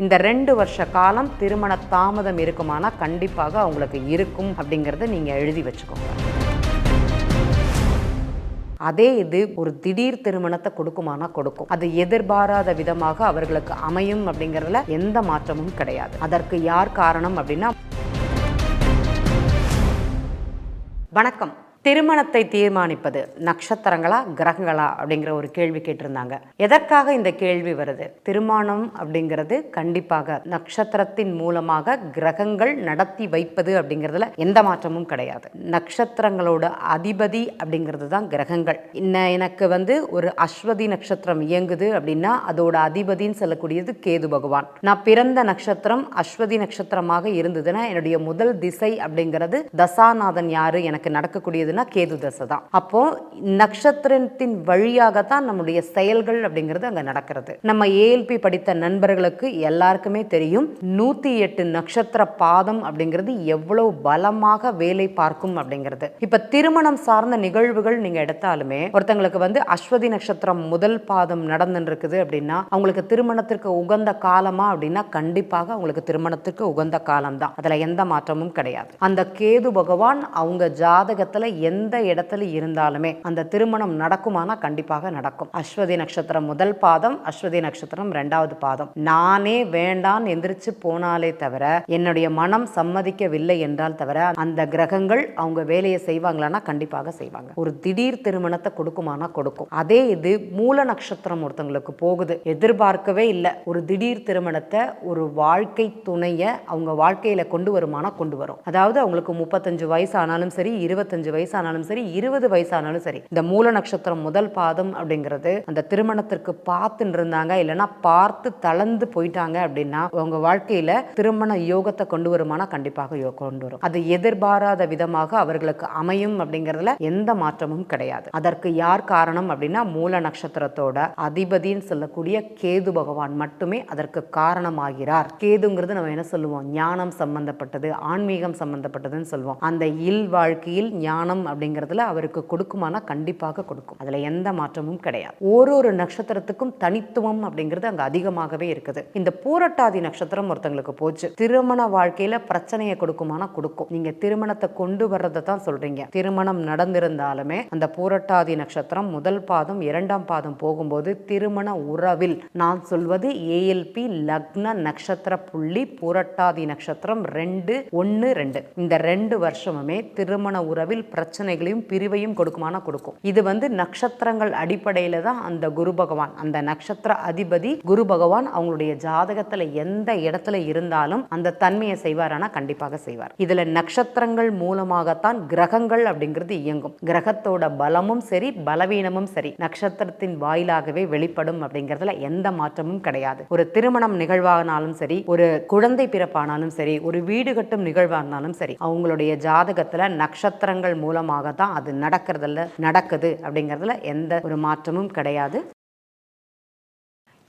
இந்த ரெண்டு வருஷ காலம் திருமண தாமதம் இருக்குமானா கண்டிப்பாக அவங்களுக்கு இருக்கும் அப்படிங்கிறத நீங்கள் எழுதி வச்சுக்கோங்க. அதே இது ஒரு திடீர் திருமணத்தை கொடுக்குமானா கொடுக்கும். அது எதிர்பாராத விதமாக அவர்களுக்கு அமையும் அப்படிங்கிறதுல எந்த மாற்றமும் கிடையாது. அதற்கு யார் காரணம் அப்படின்னா வணக்கம். திருமணத்தை தீர்மானிப்பது நட்சத்திரங்களா கிரகங்களா அப்படிங்கிற ஒரு கேள்வி கேட்டிருந்தாங்க. எதற்காக இந்த கேள்வி வருது? திருமணம் அப்படிங்கிறது கண்டிப்பாக நட்சத்திரத்தின் மூலமாக கிரகங்கள் நடத்தி வைப்பது அப்படிங்கிறதுல எந்த மாற்றமும் கிடையாது. நட்சத்திரங்களோட அதிபதி அப்படிங்கிறது தான் கிரகங்கள். இன்ன எனக்கு வந்து ஒரு அஸ்வதி நட்சத்திரம் இயங்குது அப்படின்னா அதோட அதிபதின்னு சொல்லக்கூடியது கேது பகவான். நான் பிறந்த நட்சத்திரம் அஸ்வதி நட்சத்திரமாக இருந்ததுன்னா என்னுடைய முதல் திசை அப்படிங்கிறது தசாநாதன் யாரு எனக்கு நடக்கக்கூடியது நடக்கக்கூடியதுன்னா கேது தசை தான். அப்போ நட்சத்திரத்தின் வழியாக தான் நம்முடைய செயல்கள் அப்படிங்கிறது அங்க நடக்கிறது. நம்ம ஏஎல்பி படித்த நண்பர்களுக்கு எல்லாருக்குமே தெரியும் நூத்தி எட்டு நட்சத்திர பாதம் அப்படிங்கிறது எவ்வளவு பலமாக வேலை பார்க்கும் அப்படிங்கிறது. இப்ப திருமணம் சார்ந்த நிகழ்வுகள் நீங்க எடுத்தாலுமே ஒருத்தங்களுக்கு வந்து அஸ்வதி நட்சத்திரம் முதல் பாதம் நடந்துருக்குது இருக்குது அப்படின்னா அவங்களுக்கு திருமணத்திற்கு உகந்த காலமா அப்படின்னா கண்டிப்பாக அவங்களுக்கு திருமணத்திற்கு உகந்த காலம் தான் அதுல எந்த மாற்றமும் கிடையாது. அந்த கேது பகவான் அவங்க ஜாதகத்துல எந்த இடத்துல இருந்தாலுமே அந்த திருமணம் நடக்குமானா கண்டிப்பாக நடக்கும். அஸ்வதி நட்சத்திரம் முதல் பாதம் அஸ்வதி நட்சத்திரம் ரெண்டாவது பாதம். நானே வேண்டான் எந்திரிச்சு போனாலே தவிர என்னுடைய மனம் சம்மதிக்கவில்லை என்றால் தவிர அந்த கிரகங்கள் அவங்க வேலையை செய்வாங்களான்னா கண்டிப்பாக செய்வாங்க. ஒரு திடீர் திருமணத்தை கொடுக்குமானா கொடுக்கும். அதே இது மூல நட்சத்திரம் ஒருத்தங்களுக்கு போகுது. எதிர்பார்க்கவே இல்லை. ஒரு திடீர் திருமணத்தை ஒரு வாழ்க்கை துணைய அவங்க வாழ்க்கையில கொண்டு வருமானா கொண்டு வரும். அதாவது அவங்களுக்கு முப்பத்தஞ்சு வயசு ஆனாலும் சரி இருபத்தஞ்சு வயசு வயசானாலும் சரி இருபது வயசானாலும் சரி இந்த மூல நட்சத்திரம் முதல் பாதம் அப்படிங்கிறது அந்த திருமணத்திற்கு பார்த்துட்டு இருந்தாங்க இல்லைன்னா பார்த்து தளர்ந்து போயிட்டாங்க அப்படின்னா உங்க வாழ்க்கையில திருமண யோகத்தை கொண்டு வருமானா கண்டிப்பாக கொண்டு வரும். அது எதிர்பாராத விதமாக அவர்களுக்கு அமையும் அப்படிங்கிறதுல எந்த மாற்றமும் கிடையாது. அதற்கு யார் காரணம் அப்படின்னா மூல நட்சத்திரத்தோட அதிபதின்னு சொல்லக்கூடிய கேது பகவான் மட்டுமே அதற்கு காரணமாகிறார். கேதுங்கிறது நம்ம என்ன சொல்லுவோம்? ஞானம் சம்பந்தப்பட்டது ஆன்மீகம் சம்பந்தப்பட்டதுன்னு சொல்லுவோம். அந்த இல் வாழ்க்கையில் ஞானம் அப்படிங்கிறதுல அவருக்கு கொடுக்குமானா கண்டிப்பாக கொடுக்கும். அதுல எந்த மாற்றமும் கிடையாது. ஒரு ஒரு நட்சத்திரத்துக்கும் தனித்துவம் அப்படிங்கிறது அங்க அதிகமாகவே இருக்குது. இந்த பூரட்டாதி நட்சத்திரம் ஒருத்தங்களுக்கு போச்சு. திருமண வாழ்க்கையில பிரச்சனையை கொடுக்குமானா கொடுக்கும். நீங்க திருமணத்தை கொண்டு வர்றதை தான் சொல்றீங்க. திருமணம் நடந்திருந்தாலுமே அந்த பூரட்டாதி நட்சத்திரம் முதல் பாதம் இரண்டாம் பாதம் போகும்போது திருமண உறவில் நான் சொல்வது ஏஎல்பி லக்ன நட்சத்திர புள்ளி பூரட்டாதி நட்சத்திரம் ரெண்டு ஒன்று ரெண்டு. இந்த ரெண்டு வருஷமுமே திருமண உறவில் பிரச்சனைகளையும் பிரிவையும் கொடுக்குமானா கொடுக்கும். இது வந்து நட்சத்திரங்கள் அடிப்படையில தான் அந்த குரு பகவான். அந்த நட்சத்திர அதிபதி குரு பகவான் அவங்களுடைய ஜாதகத்துல எந்த இடத்துல இருந்தாலும் அந்த தன்மையை செய்வாரானா கண்டிப்பாக செய்வார். இதுல நட்சத்திரங்கள் மூலமாகத்தான் கிரகங்கள் அப்படிங்கிறது இயங்கும். கிரகத்தோட பலமும் சரி பலவீனமும் சரி நட்சத்திரத்தின் வாயிலாகவே வெளிப்படும் அப்படிங்கிறதுல எந்த மாற்றமும் கிடையாது. ஒரு திருமணம் நிகழ்வானாலும் சரி ஒரு குழந்தை பிறப்பானாலும் சரி ஒரு வீடு கட்டும் நிகழ்வானாலும் சரி அவங்களுடைய ஜாதகத்துல நட்சத்திரங்கள் மூலமாக தான் அது நடக்கிறதுல நடக்குது அப்படிங்கிறதுல எந்த ஒரு மாற்றமும் கிடையாது.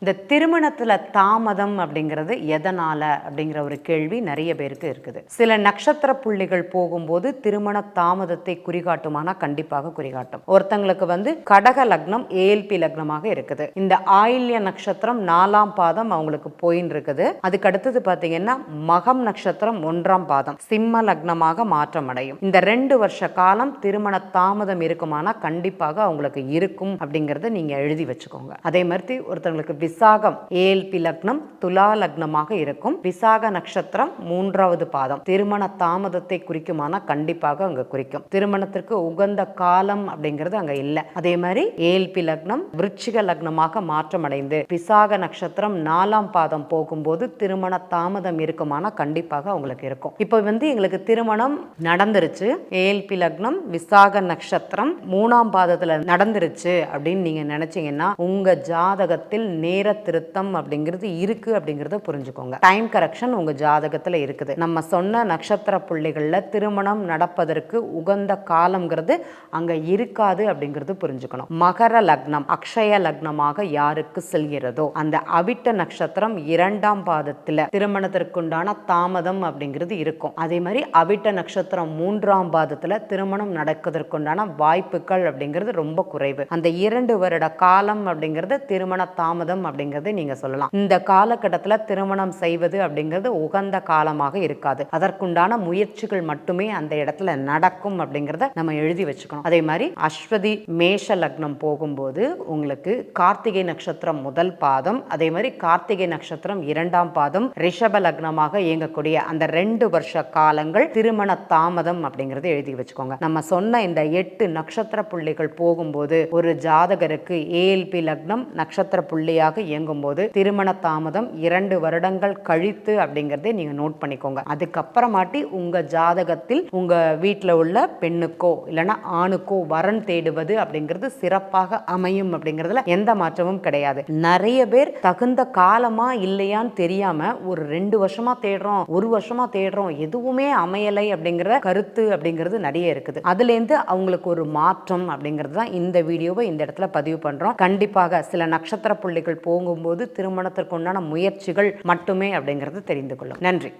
இந்த திருமணத்துல தாமதம் அப்படிங்கிறது எதனால அப்படிங்கிற ஒரு கேள்வி நிறைய பேருக்கு இருக்குது. சில நட்சத்திர புள்ளிகள் போகும்போது திருமண தாமதத்தை குறிகாட்டுமானா கண்டிப்பாக குறிகாட்டும். ஒருத்தங்களுக்கு வந்து கடக லக்னம் ஏஎல்பி லக்னமாக இருக்குது. இந்த ஆயில்ய நட்சத்திரம் நாலாம் பாதம் அவங்களுக்கு போயின்னு இருக்குது அதுக்கு அடுத்தது பாத்தீங்கன்னா மகம் நட்சத்திரம் ஒன்றாம் பாதம் சிம்ம லக்னமாக மாற்றம் அடையும் இந்த ரெண்டு வருஷ காலம் திருமண தாமதம் இருக்குமானா கண்டிப்பாக அவங்களுக்கு இருக்கும் அப்படிங்கறத நீங்க எழுதி வச்சுக்கோங்க. அதே மாதிரி ஒருத்தங்களுக்கு விசாகம் ஏஎல்பி லக்னம் துலா லக்னமாக இருக்கும். விசாக நட்சத்திரம் மூன்றாவது பாதம். திருமண தாமதத்தை குறிக்குமானா கண்டிப்பாக அங்க குறிக்கும். திருமணத்திற்கு உகந்த காலம் அப்படிங்கிறது அங்க இல்ல. அதே மாதிரி ஏல்பி லக்னம் விருச்சிக லக்னமாக மாற்றம் அடைந்து விசாக நட்சத்திரம் நாலாம் பாதம் போகும்போது திருமண தாமதம் இருக்குமானா கண்டிப்பாக அவங்களுக்கு இருக்கும். இப்போ வந்து எங்களுக்கு திருமணம் நடந்துருச்சு. ஏல்பி லக்னம் விசாக நட்சத்திரம் மூணாம் பாதத்துல நடந்துருச்சு அப்படின்னு நீங்க நினைச்சீங்கன்னா உங்க ஜாதகத்தில் நேர் திருத்தம் அப்படிங்கிறது இருக்கு அப்படிங்கிறத புரிஞ்சுக்கோங்க. டைம் கரெக்ஷன் உங்க ஜாதகத்துல இருக்குது. நம்ம சொன்ன நட்சத்திர புள்ளிகளில் திருமணம் நடப்பதற்கு உகந்த காலம்ங்கிறது அங்க இருக்காது அப்படிங்கிறது புரிஞ்சுக்கணும். மகர லக்னம் அக்ஷய லக்னமாக யாருக்கு செல்கிறதோ அந்த அவிட்ட நட்சத்திரம் இரண்டாம் பாதத்துல திருமணத்திற்குண்டான தாமதம் அப்படிங்கிறது இருக்கும். அதே மாதிரி அவிட்ட நட்சத்திரம் மூன்றாம் பாதத்துல திருமணம் நடக்கிறதுக்குண்டான வாய்ப்புகள் அப்படிங்கிறது ரொம்ப குறைவு. அந்த இரண்டு வருட காலம் அப்படிங்கிறது திருமண தாமதம் அப்படிங்கறது நீங்க சொல்லலாம். இந்த காலகட்டத்தில் திருமணம் செய்வது அப்படிங்கிறது உகந்த காலமாக இருக்காது. அதற்குண்டான முயற்சிகள் மட்டுமே அந்த இடத்துல நடக்கும் அப்படிங்கிறத நம்ம எழுதி வச்சுக்கணும். அதே மாதிரி அஸ்வதி மேஷ லக்னம் போகும்போது உங்களுக்கு கார்த்திகை நட்சத்திரம் முதல் பாதம் அதே மாதிரி கார்த்திகை நட்சத்திரம் இரண்டாம் பாதம் ரிஷப லக்னமாக இயங்கக்கூடிய அந்த ரெண்டு வருஷ காலங்கள் திருமண தாமதம் அப்படிங்கறத எழுதி வச்சுக்கோங்க. நம்ம சொன்ன இந்த எட்டு நட்சத்திர புள்ளிகள் போகும்போது ஒரு ஜாதகருக்கு ஏஎல்பி லக்னம் நட்சத்திர புள்ளியாக இயங்கும் போது திருமண தாமதம் இரண்டு வருடங்கள் கழித்து அப்படிங்கறத நீங்க நோட் பண்ணிக்கோங்க. அதுக்கப்புறமாட்டி உங்க ஜாதகத்தில் உங்க வீட்டில் உள்ள பெண்ணுக்கோ இல்லைன்னா ஆணுக்கோ வரன் தேடுவது அப்படிங்கிறது சிறப்பாக அமையும் அப்படிங்கிறதுல எந்த மாற்றமும் கிடையாது. நிறைய பேர் தகுந்த காலமா இல்லையான்னு தெரியாம ஒரு ரெண்டு வருஷமா தேடுறோம் ஒரு வருஷமா தேடுறோம் எதுவுமே அமையலை அப்படிங்கிற கருத்து அப்படிங்கிறது நிறைய இருக்குது. அதுலேருந்து அவங்களுக்கு ஒரு மாற்றம் அப்படிங்கிறது தான் இந்த வீடியோவை இந்த இடத்துல பதிவு பண்றோம். கண்டிப்பாக சில நட்சத்திர புள்ளிகள் போகும்போது திருமணத்திற்கு உண்டான முயற்சிகள் மட்டுமே அப்படிங்கிறது தெரிந்து கொள்ளும். நன்றி.